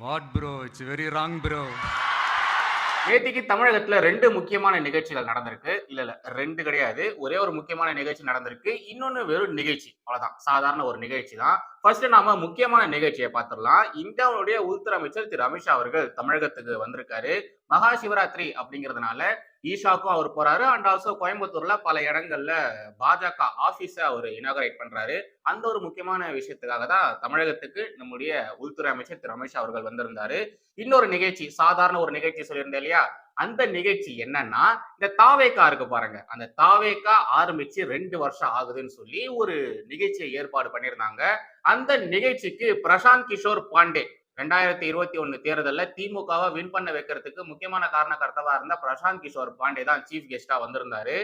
What bro it's very wrong bro நேற்றுக்கு தமிழகத்துல ரெண்டு முக்கியமான நிகழ்ச்சிகள் நடந்திருக்கு. இல்ல இல்ல ரெண்டு கிடையாது. ஒரே ஒரு முக்கியமான நிகழ்ச்சி நடந்திருக்கு. இன்னொன்னு வெறும் நிகழ்ச்சி. அவ்வளவுதான். சாதாரண ஒரு நிகழ்ச்சி தான் ஃபர்ஸ்ட் நாம முக்கியமான நிகழ்ச்சியை பார்த்துடலாம். இந்தியாவுடைய உள்துறை அமைச்சர் திரு அமித்ஷா அவர்கள் தமிழகத்துக்கு வந்திருக்காரு. மகா சிவராத்திரி அப்படிங்கிறதுனால ஈஷாக்கும் அவர் போறாரு. அண்ட் ஆல்சோ கோயம்புத்தூர்ல பல இடங்கள்ல பாஜக ஆபீஸ அவர் இனாகரேட் பண்றாரு. அந்த ஒரு முக்கியமான விஷயத்துக்காக தான் தமிழகத்துக்கு நம்முடைய உள்துறை அமைச்சர் திரு அமித்ஷா அவர்கள் வந்திருந்தாரு. இன்னொரு நிகழ்ச்சி சாதாரண ஒரு நிகழ்ச்சி சொல்லியிருந்தேன் இல்லையா? அந்த நிகழ்ச்சி என்னன்னா இந்த தாவேக்கா இருக்கு பாருங்க. அந்த தாவேக்கா ஆரம்பிச்சு ரெண்டு வருஷம் ஆகுதுன்னு சொல்லி ஒரு நிகழ்ச்சியை ஏற்பாடு பண்ணியிருந்தாங்க. அந்த நிகழ்ச்சிக்கு பிரசாந்த் கிஷோர் பாண்டே ரெண்டாயிரத்தி இருபத்தி ஒன்று தேர்தலில் திமுகவை வின் பண்ண வைக்கிறதுக்கு முக்கியமான காரணகர்த்தவா இருந்த பிரசாந்த் கிஷோர் பாண்டே தான் சீஃப் கெஸ்டா வந்திருந்தாரு.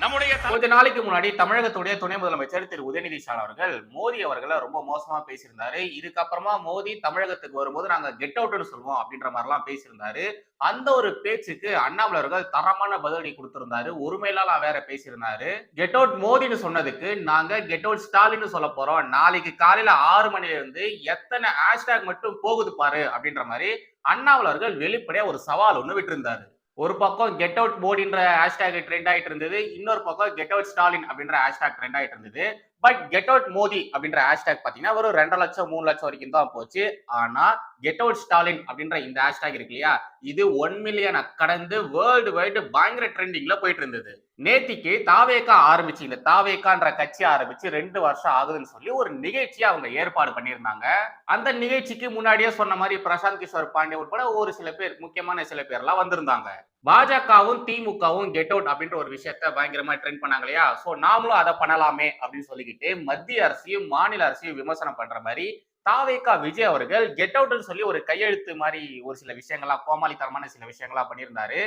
நம்முடைய கொஞ்ச நாளைக்கு முன்னாடி தமிழகத்துடைய துணை முதலமைச்சர் திரு உதயநிதி ஸ்டாலின் அவர்கள் மோடி அவர்களை ரொம்ப மோசமா பேசியிருந்தாரு. இதுக்கப்புறமா மோடி தமிழகத்துக்கு வரும்போது நாங்க கெட் அவுட்னு சொல்லுவோம் அப்படின்ற மாதிரிலாம் பேசியிருந்தாரு. அந்த ஒரு பேச்சுக்கு அண்ணாமலை அவர்கள் தரமான பதிலடி கொடுத்திருந்தாரு. ஒருமையிலாம் வேற பேசியிருந்தாரு. கெட் அவுட் மோடின்னு சொன்னதுக்கு நாங்க கெட் அவுட் ஸ்டாலின்னு சொல்ல போறோம். நாளைக்கு காலையில ஆறு மணில இருந்து எத்தனை ஹேஷ்டேக் மட்டும் போகுது பாரு அப்படின்ற மாதிரி அண்ணாமலை அவர்கள் வெளிப்படையா ஒரு சவால் ஒண்ணு விட்டிருந்தாரு. ஒரு பக்கம் கெட் அவுட் போர்டுன்ற ஹேஷ்டேக் ட்ரெண்ட் ஆயிட்டு இருந்தது இன்னொரு பக்கம் கெட் அவுட் ஸ்டாலின் அப்படின்ற ஹேஷ்டேக் ட்ரெண்ட் ஆயிட்டு இருந்தது. பட் கெட் அவுட் மோடி அப்படின்ற ஹேஷ்டேக் பாத்தீங்கன்னா ஒரு ரெண்டு லட்சம் மூணு லட்சம் வரைக்கும் தான் போச்சு. ஆனா கெட் அவுட் ஸ்டாலின் அப்படின்ற இந்த ஹேஷ்டேக் இருக்கு இல்லையா? இது ஒன் மில்லியனை கடந்து வேர்ல்டு வைடு பயங்கர ட்ரெண்டிங்ல போயிட்டு இருந்தது. நேத்திக்கு தாவேக்கா ஆரம்பிச்சு இந்த தாவேக்கான்ற கட்சி ஆரம்பிச்சு ரெண்டு வருஷம் ஆகுதுன்னு சொல்லி ஒரு நிகழ்ச்சியை அவங்க ஏற்பாடு பண்ணியிருந்தாங்க. அந்த நிகழ்ச்சிக்கு முன்னாடியே சொன்ன மாதிரி பிரசாந்த் கிஷோர் பாண்டே உட்பட ஒரு சில பேர் முக்கியமான சில பேர்லாம் வந்திருந்தாங்க. பாஜகவும் திமுகவும் கெட் அவுட் அப்படின்ற ஒரு விஷயத்த பயங்கரமா ட்ரெண்ட் பண்ணாங்க இல்லையா? சோ நாமளும் அதை பண்ணலாமே அப்படின்னு சொல்லிக்கிட்டு மத்திய அரசையும் மாநில அரசையும் விமர்சனம் பண்ற மாதிரி தாவேகா விஜய் அவர்கள் கெட் அவுட்னு சொல்லி ஒரு கையெழுத்து மாதிரி ஒரு சில விஷயங்களா கோமாளித்தரமான சில விஷயங்களா பண்ணியிருந்தாரு.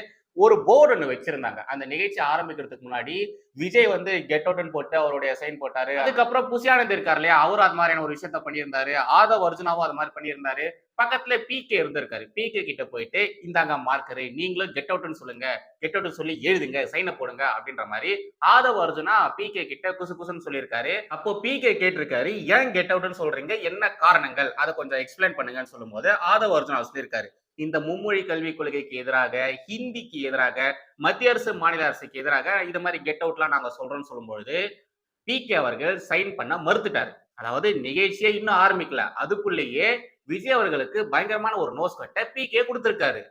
ஒரு போர்டு ஒன்று வச்சிருந்தாங்க. அந்த நிகழ்ச்சி ஆரம்பிக்கிறதுக்கு முன்னாடி விஜய் வந்து கெட் அவுட்னு போட்டு அவருடைய சைன் போட்டாரு. அதுக்கப்புறம் புசியானந்த் இருக்கார் இல்லையா? அவரும் அது மாதிரியான ஒரு விஷயத்த பண்ணியிருந்தாரு. ஆதவ் அர்ஜுனாவும் அது மாதிரி பண்ணியிருந்தாரு. பக்கத்துல பிகே இருந்திருக்காரு. பிகே கிட்ட போயிட்டு இந்தாங்க மார்க்கரு நீங்களும் கெட் அவுட்னு சொல்லுங்க. கெட் அவுட் சொல்லி எழுதுங்க சைனை போடுங்க அப்படின்ற மாதிரி ஆதவ் அர்ஜுனா பிகே கிட்ட குசு குசுன்னு சொல்லியிருக்காரு. அப்போ பிகே கேட்டிருக்காரு ஏன் கெட் அவுட்னு சொல்றீங்க? என்ன காரணங்கள்? அதை கொஞ்சம் எக்ஸ்பிளைன் பண்ணுங்கன்னு சொல்லும்போது ஆதவ் அர்ஜுனா சொல்லியிருக்காரு. இந்த மும்மொழி கல்விக் கொள்கைக்கு எதிராக ஹிந்திக்கு எதிராக மத்திய அரசு மாநில அரசுக்கு எதிராக இது மாதிரி கெட் அவுட்லாம் நாங்கள் சொல்றோம்னு சொல்லும்பொழுது பிகே அவர்கள் சைன் பண்ண மறுத்துட்டாரு. அதாவது நிகழ்ச்சியே இன்னும் ஆரம்பிக்கல. அதுக்குள்ளேயே விஜய் அவர்களுக்கு பயங்கரமான ஒரு நோஸ் கட்டை பிகே கொடுத்திருக்காரு.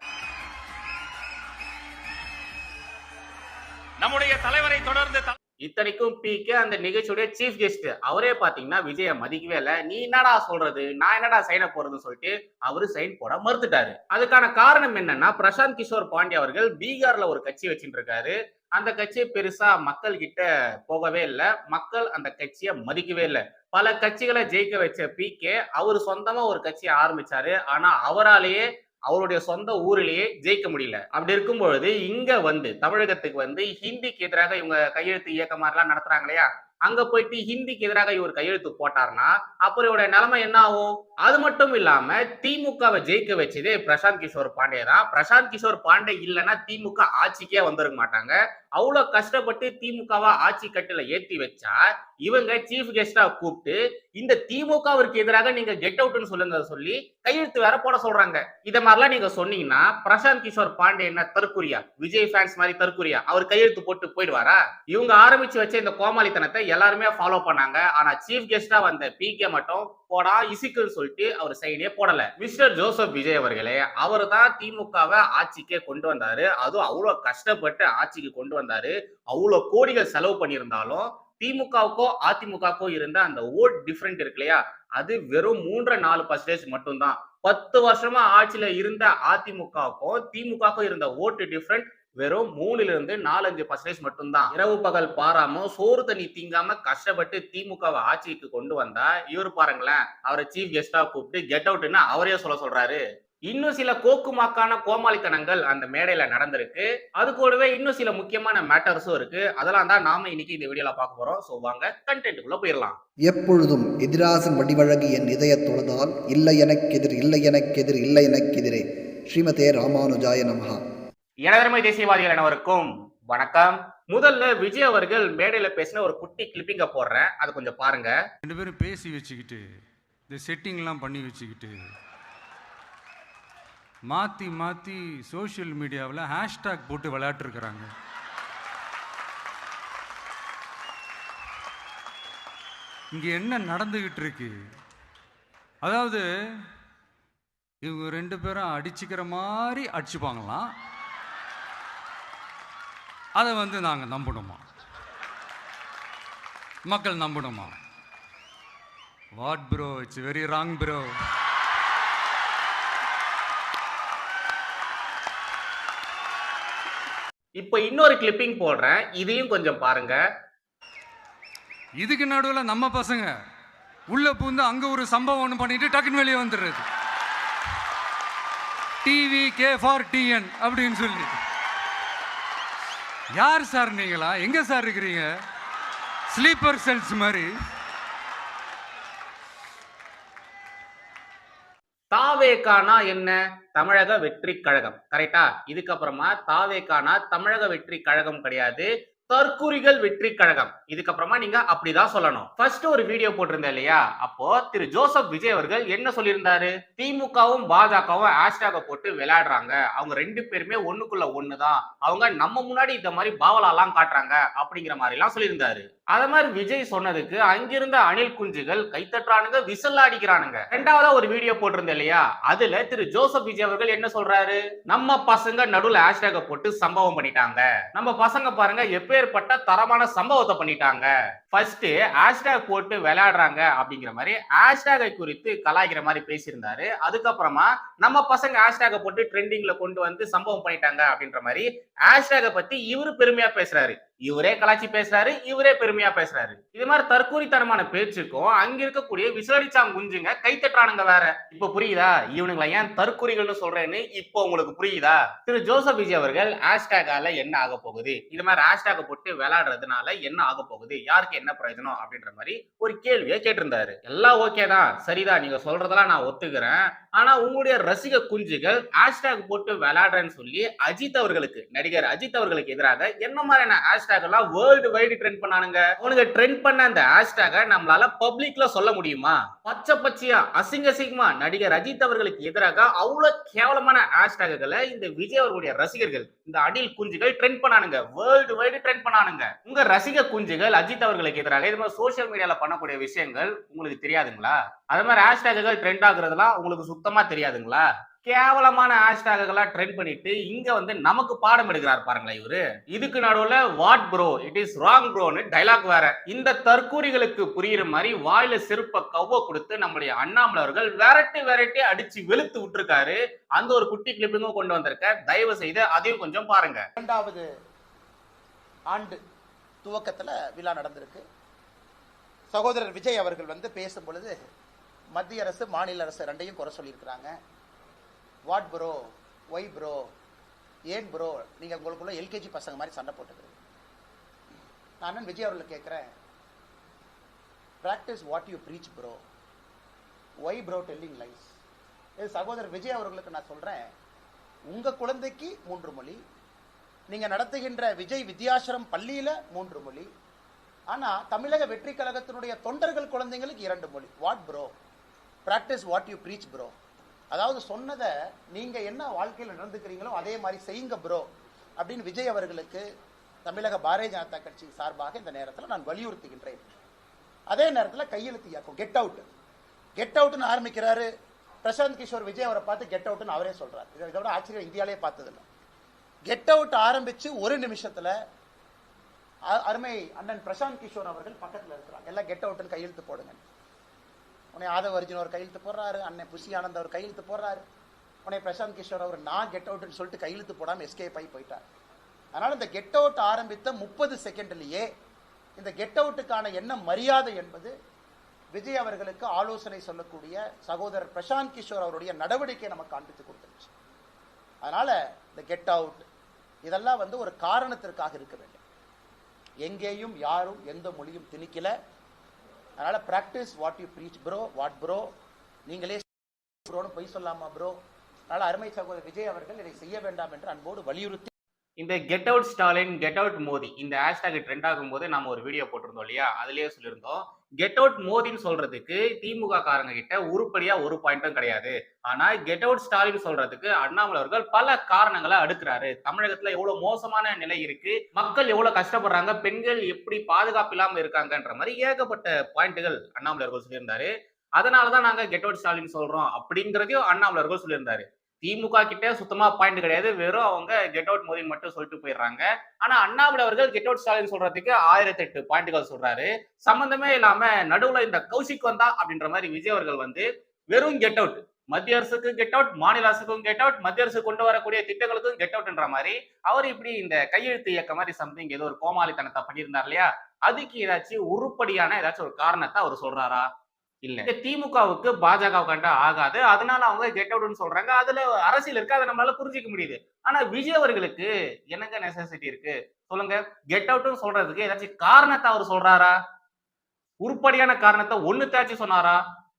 நம்முடைய தலைவரை தொடர்ந்து இத்தனைக்கும் இத்தனைக்கும் பிகே அந்த நிகழ்ச்சியுடைய சீஃப் கெஸ்ட் அவரே பாத்தீங்கன்னா விஜய மதிக்கவே இல்ல. நீ என்னடா சொல்றது? நான் என்னடா சைனை போறதுன்னு சொல்லிட்டு அவரு சைன் போட மறுத்துட்டாரு. அதுக்கான காரணம் என்னன்னா பிரசாந்த் கிஷோர் பாண்டே அவர்கள் பீகார்ல ஒரு கட்சி வச்சுட்டு இருக்காரு அந்த கட்சி பெருசா மக்கள் கிட்ட போகவே இல்லை. மக்கள் அந்த கட்சியை மதிக்கவே இல்லை. பல கட்சிகளை ஜெயிக்க வச்ச பிகே அவர் சொந்தமா ஒரு கட்சியை ஆரம்பிச்சாரு. ஆனா அவராலேயே அவருடைய சொந்த ஊரிலேயே ஜெயிக்க முடியல. அப்படி இருக்கும் பொழுது இங்க வந்து தமிழகத்துக்கு வந்து ஹிந்திக்கு எதிராக இவங்க கையெழுத்து இயக்க மாதிரிலாம் நடத்துறாங்க இல்லையா அங்க போயிட்டு ஹிந்திக்கு எதிராக இவர் கையெழுத்து போட்டார்னா அப்புறம் இவருடைய நிலைமை என்ன ஆகும்? அது மட்டும் இல்லாம திமுகவை ஜெயிக்க வச்சதே பிரசாந்த் கிஷோர் பாண்டே தான். பிரசாந்த் கிஷோர் பாண்டே இல்லைன்னா திமுக ஆட்சிக்கே வந்திருக்க மாட்டாங்க. அவ்வளவு கஷ்டப்பட்டு திமுகவா ஆட்சி கட்டில ஏத்தி வச்சா இவங்க சீஃப் கெஸ்டா கூப்பிட்டு இந்த திமுகவிற்கு எதிராக நீங்க கெட் அவுட்னு சொல்லுங்க சொல்லி கையெழுத்து வேற போட சொல்றாங்க. இத மாதிரிலாம் நீங்க சொன்னீங்கன்னா பிரசாந்த் கிஷோர் பாண்டே என்ன தற்குறியா விஜய் ஃபேன்ஸ் மாதிரி தற்குறியா அவர் கையெழுத்து போட்டு போயிடுவாரா? இவங்க ஆரம்பிச்சு வச்ச இந்த கோமாளித்தனத்தை எல்லாருமே ஃபாலோ பண்ணாங்க. ஆனா சீஃப் கெஸ்டா வந்த பிகே மட்டும் போடா இசிக்குன்னு சொல்லிட்டு அவர் சைடே போடல. மிஸ்டர் ஜோசப் விஜய் அவர்களே அவர் தான் திமுகவை ஆட்சிக்கே கொண்டு வந்தாரு. அதுவும் அவ்வளவு கஷ்டப்பட்டு ஆட்சிக்கு கொண்டு வந்தாரு. அவ்வளவு கோடிகள் செலவு பண்ணியிருந்தாலும் திமுகவுக்கோ அதிமுகவுக்கோ இருந்த அந்த ஓட் டிஃப்ரெண்ட் இருக்கு இல்லையா? அது வெறும் மூன்று நாலு பர்சன்டேஜ் மட்டும்தான். பத்து வருஷமா ஆட்சியில இருந்த அதிமுகவுக்கும் திமுகவுக்கும் இருந்த ஓட்டு டிஃப்ரெண்ட் வெறும் மூணுல இருந்து நாலஞ்சு பர்சன்டேஜ் மட்டும்தான். இரவு பகல் பாராம சோறு தண்ணி தீங்காம கஷ்டப்பட்டு திமுகவை ஆட்சிக்கு கொண்டு வந்தா இவர் பாருங்களேன் அவரை சீஃப் கெஸ்டா கூப்பிட்டு கெட் அவுட்னு அவரே சொல்ல சொல்றாரு. இன்னும் சில கோக்குமாக்கான கோமாளித்தனங்கள் அந்த மேடையில நடந்திருக்கு. அது கூடவே இன்னும் சில முக்கியமான மேட்டர்ஸும் இருக்கு. அதெல்லாம் தான் நாம இன்னைக்கு இந்த வீடியோல பார்க்க போறோம். ஸோ வாங்க கண்டென்ட்டுக்குள்ள போயிடலாம். எப்பொழுதும் எதிராசன் வடிவழகு என் இதயத் தொழுதால் இல்லை எனக்கெதிர் இல்லை எனக்கெதிர் இல்லை எனக்கெதிரே ஸ்ரீமதே ராமானுஜாய நமகா எனதருமை தேசியவாதிகள் அனைவருக்கும் வணக்கம். முதல்ல விஜய் அவர்கள் மேடையில பேசின ஒரு குட்டி கிளிப்பிங்க போடுறேன். அதை கொஞ்சம் பாருங்க. ரெண்டு பேரும் பேசி வச்சுக்கிட்டு இந்த செட்டிங்லாம் பண்ணி வச்சுக்கிட்டு மாற்றி மாற்றி சோஷியல் மீடியாவில் ஹேஷ்டேக் போட்டு விளையாட்டுருக்குறாங்க. இங்கே என்ன நடந்துக்கிட்டு இருக்கு அதாவது இவங்க ரெண்டு பேரும் அடிச்சுக்கிற மாதிரி அடிச்சுப்பாங்களாம். அதை வந்து நாங்கள் நம்பணுமா மக்கள் நம்பணுமா what bro it's very wrong bro. இப்போ இன்னொரு கிளிப்பிங் போடுறேன். இதையும் கொஞ்சம் பாருங்க. இதுக்கு நடுவில் நம்ம பசங்க உள்ள பூந்து அங்க ஒரு சம்பவம் ஒன்று பண்ணிட்டு டக்குன்னு வெளியே வந்துடுறது. டிவி கே ஃபார் டிஎன் அப்படின்னு சொல்லி. யார் சார் நீங்களா? எங்க சார் இருக்கிறீங்க? ஸ்லீப்பர் செல்ஸ் மாதிரி. தாவேகானா என்ன? தமிழக வெற்றி கழகம். கரெக்டா இதுக்கப்புறமா தாவேகானா தமிழக வெற்றி கழகம் கிடையாது. தற்குறிகள் வெற்றி கழகம். இதுக்கப்புறமா நீங்க அப்படிதான் சொல்லணும். ஃபர்ஸ்ட் ஒரு வீடியோ போட்டிருந்தேன் இல்லையா? அப்போ திரு ஜோசப் விஜய் அவர்கள் என்ன சொல்லியிருந்தாரு? திமுகவும் பாஜகவும் ஹேஷ்டாக போட்டு விளையாடுறாங்க. அவங்க ரெண்டு பேருமே ஒண்ணுக்குள்ள ஒண்ணுதான். அவங்க நம்ம முன்னாடி இந்த மாதிரி பாவலாலாம் காட்டுறாங்க அப்படிங்கிற மாதிரி எல்லாம் சொல்லியிருந்தாரு. அத மாதிரி விஜய் சொன்னதுக்கு அங்கிருந்த அணில் குஞ்சுகள் கைத்தட்டுறானுங்க விசில் அடிக்கிறானுங்க. ரெண்டாவதா ஒரு வீடியோ போட்டிருந்தேன் இல்லையா? அதுல திரு ஜோசப் விஜய் அவர்கள் என்ன சொல்றாரு? நம்ம பசங்க நடுவுல ஹேஷ்டாக போட்டு சம்பவம் பண்ணிட்டாங்க. நம்ம பசங்க பாருங்க எப்பேற்பட்ட தரமான சம்பவத்தை பண்ணிட்டாங்க. ஃபர்ஸ்ட் ஹேஷ்டேக் போட்டு விளையாடுறாங்க அப்படிங்கிற மாதிரி ஹேஷ்டேகை குறித்து கலாய்க்கிற மாதிரி பேசியிருந்தாரு. அதுக்கப்புறமா நம்ம பசங்க ஹேஷ்டேகை போட்டு ட்ரெண்டிங்ல கொண்டு வந்து சம்பவம் பண்ணிட்டாங்க அப்படின்ற மாதிரி ஹேஷ்டேகை பத்தி இவரு பெருமையா பேசுறாரு. இவரே கலாச்சி பேசுறாரு இவரே பெருமையா பேசுறாரு. இது மாதிரி தற்கூரித்தனமான பேச்சுக்கும் அங்க இருக்கக்கூடிய விசலடிச்சாங்க குஞ்சுங்க கைத்தட்டுறானுங்க வேற. இப்ப புரியுதா? இவனுங்களை ஏன் தற்கூரிகள்னு சொல்றேன்னு இப்போ உங்களுக்கு புரியுதா? திரு ஜோசப் விஜய் அவர்கள் ஹேஷ்டேகால என்ன ஆக போகுது? இது மாதிரி ஹேஷ்டேக போட்டு விளையாடுறதுனால என்ன ஆக போகுது? யாருக்கு என்ன பிரயோஜனம் அப்படின்ற மாதிரி ஒரு கேள்வியை கேட்டிருந்தாரு. எல்லாம் ஓகே தான். சரிதான் நீங்க சொல்றதெல்லாம் நான் ஒத்துக்கிறேன். ஆனா உங்களுடைய ரசிக குஞ்சுகள் ஹேஷ்டேக் போட்டு விளையாடுறேன்னு சொல்லி அஜித் அவர்களுக்கு நடிகர் அஜித் அவர்களுக்கு எதிராக என்ன மாதிரியான ஹேஷ்டேக் எல்லாம் வேர்ல்டு வைடு ட்ரெண்ட் பண்ணானுங்க. அவனுங்க ட்ரெண்ட் பண்ண அந்த ஹேஷ்டேக நம்மளால பப்ளிக்ல சொல்ல முடியுமா? பச்சை பச்சையா அசிங்க அசிங்கமா நடிகர் அஜித் அவர்களுக்கு எதிராக அவ்வளவு கேவலமான ஹேஷ்டேக்குகளை இந்த விஜய் அவர்களுடைய ரசிகர்கள் இந்த அடில் குஞ்சுகள் ட்ரெண்ட் பண்ணானுங்க. வேர்ல்டு வைடு ட்ரெண்ட் பண்ணானுங்க. உங்க ரசிக குஞ்சுகள் அஜித் அவர்களுக்கு எதிராக இது மாதிரி சோசியல் மீடியால பண்ணக்கூடிய விஷயங்கள் உங்களுக்கு தெரியாதுங்களா? அதே மாதிரி ஹேஷ்டேக்குகள் ட்ரெண்ட் ஆகுறதுலாம் உங்களுக்கு சுத்தமா தெரியாதுங்களா? கேவலமான ஹேஷ்டேக்குகளா ட்ரெண்ட் பண்ணிட்டு இங்க வந்து நமக்கு பாடம் எடுக்கிறார் பாருங்களேன் இவரு. இதுக்கு நடுவில் what bro it is wrong ப்ரோன்னு dialogue வேற. இந்த தற்கூரிகளுக்கு புரியுற மாதிரி வாயில செருப்ப கவ்வ கொடுத்து நம்முடைய அண்ணாமலை அவர்கள் விரட்டி விரட்டி அடிச்சு வெளுத்து விட்டுருக்காரு. அந்த ஒரு குட்டி கிளிப்பிங்கும் கொண்டு வந்திருக்க. தயவு செய்து அதையும் கொஞ்சம் பாருங்க. இரண்டாவது ஆண்டு துவக்கத்தில் விழா நடந்திருக்கு. சகோதரர் விஜய் அவர்கள் வந்து பேசும் பொழுது மத்திய அரசு மாநில அரசு ரெண்டையும் குறை சொல்லியிருக்கிறாங்க. வாட் ப்ரோ ஒய் ப்ரோ ஏன் ப்ரோ நீங்கள் உங்களுக்குள்ள எல்கேஜி பசங்க மாதிரி சண்டை போட்டுக்கிறது நான் அண்ணன் விஜய் அவர்களை கேட்குறேன். Practice what you preach bro why bro telling lies இது சகோதரர் விஜய் அவர்களுக்கு நான் சொல்கிறேன் உங்கள் குழந்தைக்கு மூன்று மொழி. நீங்கள் நடத்துகின்ற விஜய் வித்யாசிரம் பள்ளியில் மூன்று மொழி. ஆனால் தமிழக வெற்றி கழகத்தினுடைய தொண்டர்கள் குழந்தைங்களுக்கு இரண்டு மொழி. What bro practice what you preach bro அதாவது சொன்னதை நீங்க என்ன வாழ்க்கையில் நடந்துக்கிறீங்களோ அதே மாதிரி செய்யுங்க ப்ரோ அப்படின்னு விஜய் அவர்களுக்கு தமிழக பாரதிய ஜனதா கட்சி சார்பாக இந்த நேரத்தில் நான் வலியுறுத்துகின்றேன். அதே நேரத்தில் கையெழுத்து இயக்கம். கெட் அவுட் கெட் அவுட்னு ஆரம்பிக்கிறாரு. பிரசாந்த் கிஷோர் விஜய் அவரை பார்த்து கெட் அவுட்னு அவரே சொல்றாரு. இதை இதோட விட ஆச்சரியம் இந்தியாவிலே பார்த்ததில்லை. கெட் அவுட் ஆரம்பிச்சு ஒரு நிமிஷத்துல அ- அருமை அண்ணன் பிரசாந்த் கிஷோர் அவர்கள் பக்கத்தில் இருக்கிறாங்க. எல்லாம் கெட் அவுட்னு கையெழுத்து போடுங்க உன்னை ஆதவ அர்ஜுன் அவர் கையெழுத்து போடுறாரு அண்ணன் புஷி ஆனந்த் அவர் கையெழுத்து போடுறாரு. உன்னை பிரசாந்த் கிஷோர் அவர் நான் கெட் அவுட்னு சொல்லிட்டு கையெழுத்து போடாமல் எஸ்கேப் ஆகி போயிட்டார். அதனால் இந்த கெட் அவுட் ஆரம்பித்த முப்பது செகண்ட்லயே இந்த கெட் அவுட்டுக்கான என்ன மரியாதை என்பது விஜய் அவர்களுக்கு ஆலோசனை சொல்லக்கூடிய சகோதரர் பிரசாந்த் கிஷோர் அவருடைய நடவடிக்கை நமக்கு காண்பித்து கொடுத்துருச்சு. அதனால இந்த கெட் அவுட் இதெல்லாம் வந்து ஒரு காரணத்திற்காக இருக்க வேண்டும். எங்கேயும் யாரும் எந்த மொழியும் திணிக்கல. அதனால practice what you preach bro what bro நீங்களே ப்ரோன்னு பொய் சொல்லாமா ப்ரோ அதனால அருமை சகோதரர் விஜய் அவர்கள் இதை செய்ய வேண்டாம் என்று அன்போடு வலியுறுத்தி இந்த get out Stalin get out Modi இந்த ஹேஷ்டாக் ட்ரெண்ட் ஆகும்போது நம்ம ஒரு வீடியோ போட்டிருந்தோம் இல்லையா? அதுலயே சொல்லியிருந்தோம். கெட் அவுட் மோதின்னு சொல்றதுக்கு திமுக காரங்க கிட்ட உருப்படியா ஒரு பாயிண்ட்டும் கிடையாது. ஆனா கெட் அவுட் ஸ்டாலின் சொல்றதுக்கு அண்ணாமலை அவர்கள் பல காரணங்களை அடுக்கிறாரு. தமிழகத்துல எவ்வளவு மோசமான நிலை இருக்கு மக்கள் எவ்வளவு கஷ்டப்படுறாங்க பெண்கள் எப்படி பாதுகாப்பு இல்லாம இருக்காங்கன்ற மாதிரி ஏகப்பட்ட பாயிண்ட்டுகள் அண்ணாமலை அவர்கள் சொல்லியிருந்தாரு. அதனாலதான் நாங்க கெட் அவுட் ஸ்டாலின் சொல்றோம் அப்படிங்கறதையும் அண்ணாமலை அவர்கள் சொல்லியிருந்தாரு. திமுக கிட்டே சுத்தமா பாயிண்ட் கிடையாது. வெறும் அவங்க கெட் அவுட் மோதின்னு மட்டும் சொல்லிட்டு போயிடுறாங்க. ஆனா அண்ணாமலை அவர்கள் கெட் அவுட் ஸ்டாலின் சொல்றதுக்கு ஆயிரத்தி எட்டு பாயிண்ட்கள் சொல்றாரு. சம்பந்தமே இல்லாம நடுவுல இந்த கௌசிக் வந்தா அப்படின்ற மாதிரி விஜய் அவர்கள் வந்து வெறும் கெட் அவுட் மத்திய அரசுக்கும் கெட் அவுட் மாநில அரசுக்கும் கெட் அவுட் மத்திய அரசு கொண்டு வரக்கூடிய திட்டங்களுக்கும் கெட் அவுட்ன்ற மாதிரி அவர் இப்படி இந்த கையெழுத்து இயக்க மாதிரி சம்திங் ஏதோ ஒரு கோமாளித்தனத்தை பண்ணியிருந்தார் இல்லையா? அதுக்கு ஏதாச்சும் உருப்படியான ஏதாச்சும் ஒரு காரணத்தை அவர் சொல்றாரா? இல்ல. திமுகவுக்கு பாஜக கண்டா ஆகாது. அதனால அவங்க கெட் அவுட்னு சொல்றாங்க. அதுல அரசியல் இருக்கு. அதை நம்மளால புரிஞ்சுக்க முடியுது. ஆனா விஜய் அவர்களுக்கு என்னங்க நெசசிட்டி இருக்கு? சொல்லுங்க. கெட் அவுட்னு சொல்றதுக்கு ஏதாச்சும் காரணத்தை அவர் சொல்றாரா? உருப்படியான காரணத்தை ஒண்ணு தாச்சு சொன்னாரா?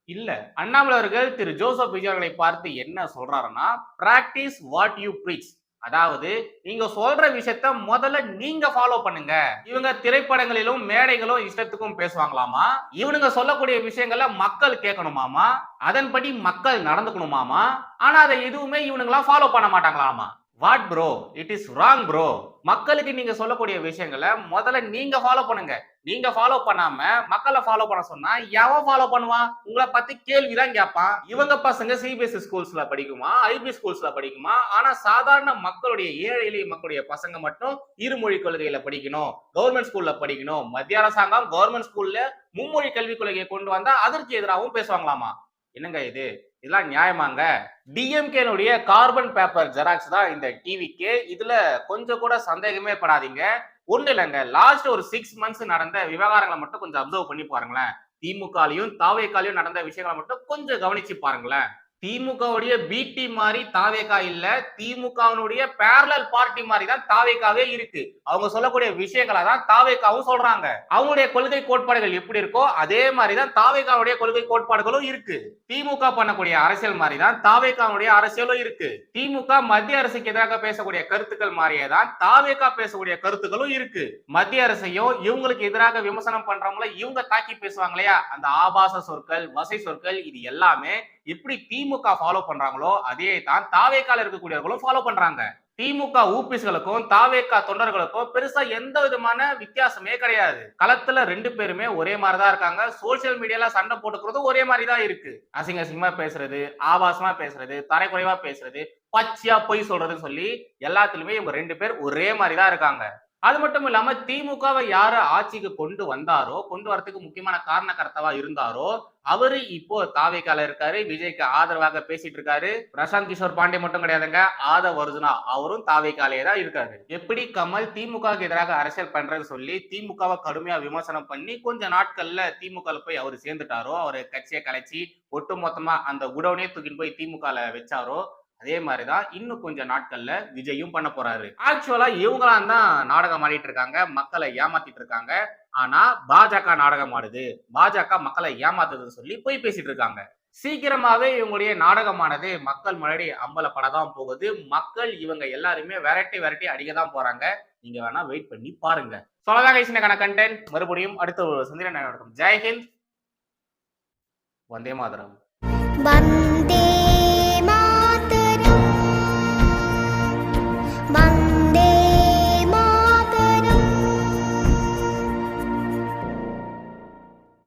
இல்ல. அண்ணாமலை அவர்கள் திரு. ஜோசப் விஜய் அவர்களை பார்த்து என்ன சொல்றாருன்னா பிராக்டிஸ் வாட் யூ பிரீச் அதாவது நீங்க சொல்ற விஷயத்த முதல்ல நீங்க ஃபாலோ பண்ணுங்க. இவங்க திரைப்படங்களிலும் மேடைகளும் இஷ்டத்துக்கும் பேசுவாங்களாமா? இவனுங்க சொல்லக்கூடிய விஷயங்கள மக்கள் கேட்கணுமாமா? அதன்படி மக்கள் நடந்துக்கணுமாமா? ஆனா அதை எதுவுமே இவனுங்களாம் ஃபாலோ பண்ண மாட்டாங்களாமா? What bro it is wrong bro மக்களுக்கு நீங்க சொல்லக்கூடிய விஷயங்களை முதல்ல நீங்க ஃபாலோ பண்ணுங்க. நீங்க ஃபாலோ பண்ணாம மக்களை ஃபாலோ பண்ண சொன்னா எவன் ஃபாலோ பண்ணுவான்? உங்களை பத்தி கேள்விதான் கேட்பான். இவங்க பசங்க சிபிஎஸ்சி ஸ்கூல்ஸ்ல படிக்குமா? ஐபி ஸ்கூல்ஸ்ல படிக்குமா? ஆனா சாதாரண மக்களுடைய ஏழை எளிய மக்களுடைய பசங்க மட்டும் இருமொழி கொள்கையில படிக்கணும். கவர்மெண்ட் ஸ்கூல்ல படிக்கணும். மத்திய அரசாங்கம் கவர்மெண்ட் ஸ்கூல்ல மும்மொழி கல்விக் கொள்கையை கொண்டு வந்தா அதற்கு எதிராகவும் பேசுவாங்களாமா? என்னங்க இது? இதெல்லாம் நியாயமாங்க? டிஎம்கேனுடைய கார்பன் பேப்பர் ஜெராக்ஸ் தான் இந்த டிவிக்கு இதுல கொஞ்சம் கூட சந்தேகமே படாதீங்க. ஒண்ணு இல்லைங்க. லாஸ்ட் ஒரு சிக்ஸ் மந்த்ஸ் நடந்த விவகாரங்களை மட்டும் கொஞ்சம் அப்சர்வ் பண்ணி பாருங்களேன். திமுகலையும் தாவேக்காலையும் நடந்த விஷயங்களை மட்டும் கொஞ்சம் கவனிச்சு பாருங்களேன். திமுகவுடைய பிடி மாதிரி தாவேகா இல்ல. திமுகவினுடைய பேரலல் பார்ட்டி மாதிரி தான் தாவேகாவே இருக்கு. அவங்க சொல்லக்கூடிய விஷயங்களை தான் தாவேகாவும் சொல்றாங்க. அவங்களுடைய கொள்கை கோட்பாடுகள் எப்படி இருக்கோ அதே மாதிரி தான் தாவேகாவுடைய கொள்கை கோட்பாடுகளும் இருக்கு. திமுக பண்ணக்கூடிய அரசியல் மாதிரி தான் தாவேகாவுடைய அரசியலும் இருக்கு. திமுக மத்திய அரசுக்கு எதிராக பேசக்கூடிய கருத்துக்கள் மாதிரியே தான் தாவேகா பேசக்கூடிய கருத்துக்களும் இருக்கு. மத்திய அரசையும் இவங்களுக்கு எதிராக விமர்சனம் பண்றவங்கள இவங்க தாக்கி பேசுவாங்க இல்லையா? அந்த ஆபாச சொற்கள் வசை சொற்கள் இது எல்லாமே எப்படி திமுக ஃபாலோ பண்றாங்களோ அதே தான் தாவேக்கால இருக்கக்கூடியவர்களும் ஃபாலோ பண்றாங்க. திமுக ஊபிஸ்களுக்கும் தாவேக்கா தொண்டர்களுக்கும் பெருசா எந்த விதமான வித்தியாசமே கிடையாது. களத்துல ரெண்டு பேருமே ஒரே மாதிரி தான் இருக்காங்க சோசியல் மீடியால சண்டை போட்டுக்கிறதும் ஒரே மாதிரி தான் இருக்கு. அசிங்க அசிங்கமா பேசுறது ஆபாசமா பேசுறது தரைக்குறைவா பேசுறது பச்சையா பொய் சொல்றதுன்னு சொல்லி எல்லாத்துலயுமே இவங்க ரெண்டு பேர் ஒரே மாதிரி தான் இருக்காங்க. அது மட்டும் இல்லாம திமுகவை யார ஆட்சிக்கு கொண்டு வந்தாரோ கொண்டு வரதுக்கு முக்கியமான காரணக்கர்த்தாவா இருந்தாரோ அவரு இப்போ தாவேக்கால இருக்காரு விஜய்க்கு ஆதரவாக பேசிட்டு இருக்காரு. பிரசாந்த் கிஷோர் பாண்டே மட்டும் கிடையாதுங்க ஆதவ் அர்ஜுனா அவரும் தாவேக்காலே தான் இருக்காரு. எப்படி கமல் திமுகவுக்கு எதிராக அரசியல் பண்றது சொல்லி திமுகவை கடுமையா விமர்சனம் பண்ணி கொஞ்ச நாட்கள்ல திமுக போய் அவர் சேர்ந்துட்டாரோ அவர் கட்சியை கலைச்சி ஒட்டுமொத்தமா அந்த குடோனே தூக்கிட்டு போய் திமுகல வச்சாரோ அதே மாதிரிதான் இன்னும் கொஞ்சம் நாட்கள்ல விஜயும் பண்ண போறாரு. ஆக்சுவலா இவங்களாம் தான் நாடகம் ஆடிட்டு இருக்காங்க மக்களை ஏமாத்திட்டு இருக்காங்க. ஆனா பாஜக நாடகம் ஆடுது. பாஜக மக்களை ஏமாத்துதுன்னு சொல்லி போய் பேசிட்டு இருக்காங்க. சீக்கிரமாவே இவங்களுடைய நாடகமானது மக்கள் முன்னாடி அம்பலப்படதான் போகுது. மக்கள் இவங்க எல்லாருமே வெரைட்டி வெரைட்டி அடிக்க தான் போறாங்க. நீங்க வேணா வெயிட் பண்ணி பாருங்க. சொல்லதான் கண்டென்ட் மறுபடியும் அடுத்த ஒரு சந்திரன் நடக்கும் ஜெய்ஹிந்த் வந்தே மாதரம்.